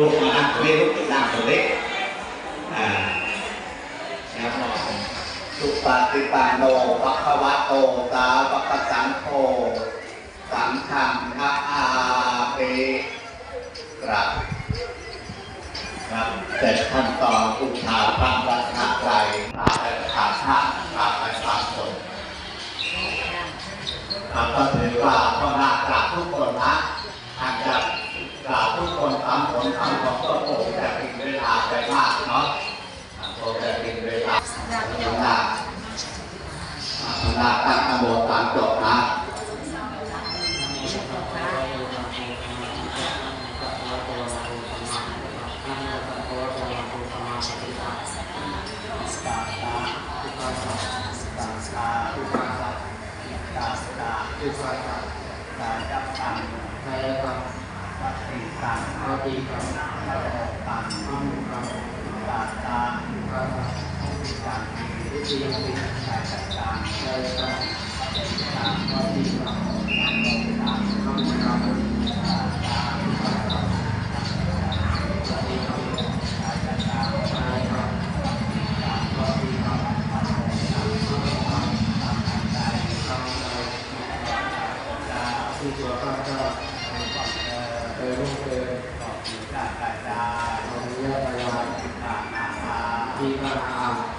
ลูกมานั่งตรงนี้ลูกนั่งตรงนี้อ่าแล้วก็สุปฏิปันโนภะควะโตสาวกสังโฆสังฆังนาอาเปครับครับเสร็จขั้นตอนอุทาพระรัตนตรัยพระขาพระพระประชาชนครับก็ถือว่าพ่อหน้ากราบทุกคนนะหากจะกราบทุกคนตามผลตามของก็คงจะกินเวลาไปมากเนาะคงจะกินเว ลาพ่อหน้าพ่อหน้าตั้งนโมตามจบนะตัวข้าพเจ้าเคยร่วมเกินของญาติญาติที่ข้าอาเควมเกินของพ่อแม่ของพ่อแม่ต่อหน้าต่อหน้ารับสั่งหรือรับสั่งโดยเจตาโดยเจตนา ไม่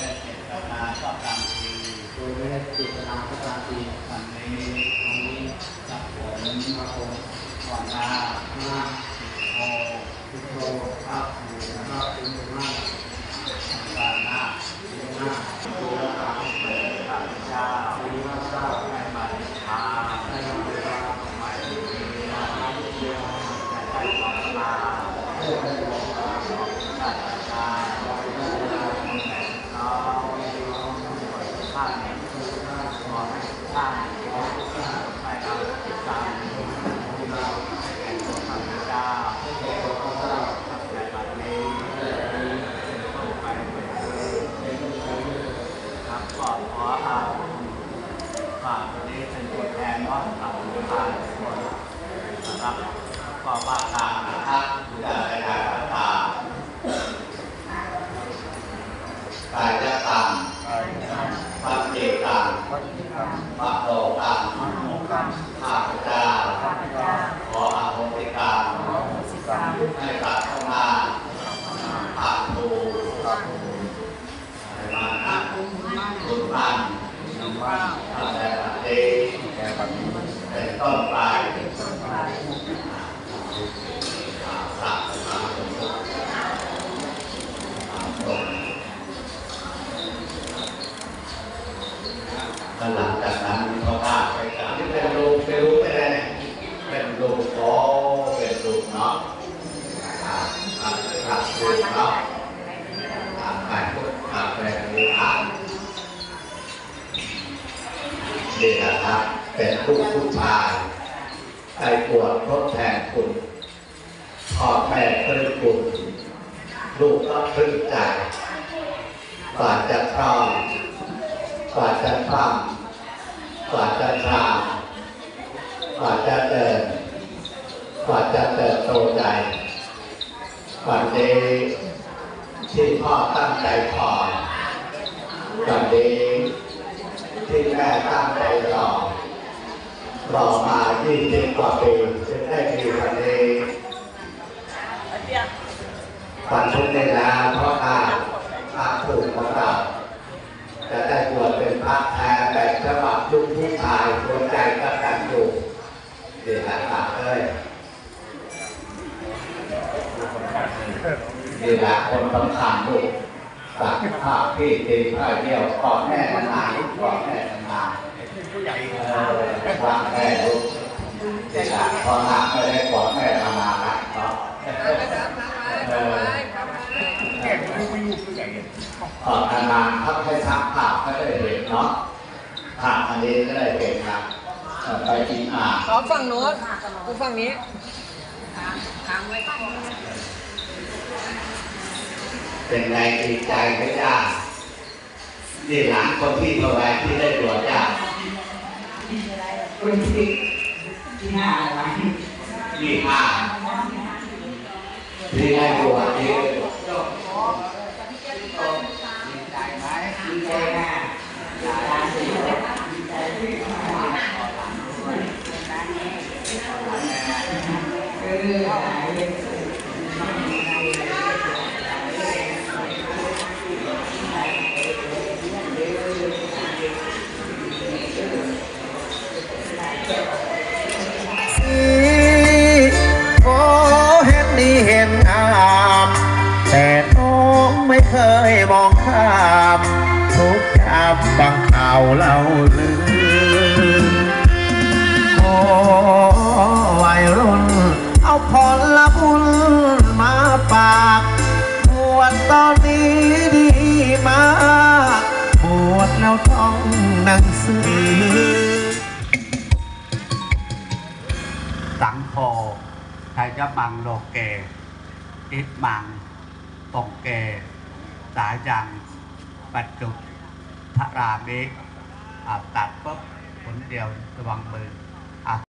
ได้เจตนาก็ตามทีโดยไม่ได้เจตนาก็ตามทีวันนี้วันนี้รับผลมาผลก่อนหน้าหน้า โอพุทโธพระภูมิพระภูมิมากสานาสินาตัวตาเปิดข้าพเจ้าสิริวัฒนาให้มาทาให้มาเวลาไม่ดีมาเดียวให้ได้ความมาให้ได้ความมาข้าพเจ้าขอให้ได้ความแห่งเราข้าเนี่ยขอให้ท่านขอให้ท่านไปเอาติดตามที่เราแห่งตัวข้าพเจ้า ครับขอขออาฝากวันนี้เป็นตัวแทนเนาะครับผู้ผ่านทุกคนนะครับขอฝากทางนะครับจะได้การตามกา ยกรรมปัจเจกรรมปะโลกรรมข้าพเจ้าขออโหสิกรรมให้กับเข้ามาผ่านภูให้มานะคุณพันแต่ปัจเจเป็นต้นไปสัพพะสมุทตรงแล้วหลังจากนั้นเขาพาไปกราบที่เป็นรูปเป็นรูปเป็นอะไรเนี่ยเป็นรูปโอ้เป็นรูปเนาะอ่าอ่าครับรูปเนาะอ่าไปพุทธอ่าไปรูปอ่าน นี่นะครับเป็นผู้ผู้ชายไปปวดทดแทนคุณพ่อแม่เพื่อนคุณลูกก็พึ่งใจกว่าจะครองกว่าจะทำกว่าจะทำกว่าจะเดินกว่าจะเติบโตใจวันนี้ที่พ่อตั้งใจพอวันนี้ ที่แม่ตั้งใจรอรอมา20กว่าปีจึงได้มีวันนี้วันพรุ่งนี้นะเพราะอาพระถูกของเราจะได้บวชเป็นพระแท้แบบฉบับลูกผู้ชายหัวใจกับกันอยู่เดีหลักๆเอ้ยดีหลักคนสำคัญลูก สักภาพพี่ตีผ้าเดียวกอดแม่นานๆกอดแม่นานๆเออรักแม่ลูกดีหลักพอหนักไม่ได้กอดแม่มานานแล้วเนาะเออขออนานๆถ้าให้ทำภาพก็ได้เห็นเนาะภาพอันนี้ก็ได้เห็นนะเอ่อไปกินอ่างขอฝั่งโน้นกูฝั่งนี้เเป็นไงดีใจไหมจ้านี่หลานคนที่เท่าไรที่ได้บวชจ้าคนที่ที่ห้าอะไรยี่ห้าที่ได้บวชที่ดีใจไหมดีใจนะใจดีใจที่เออ หายเลยโอเห็นดีเห็นงามแต่น้องไม่เคยมองข้ามทุกยามฟังข่าวเล่าลือโอ้วัยรุ่น เอาผลละบุญมาฝากบวชตอนนี้ดีมากบวชแล้วท่องหนังสือ ยมังโลเกอิดมังปงเก สายังปัจจุพระรามิอาตัดปุ๊บผลเดียวระวังมือ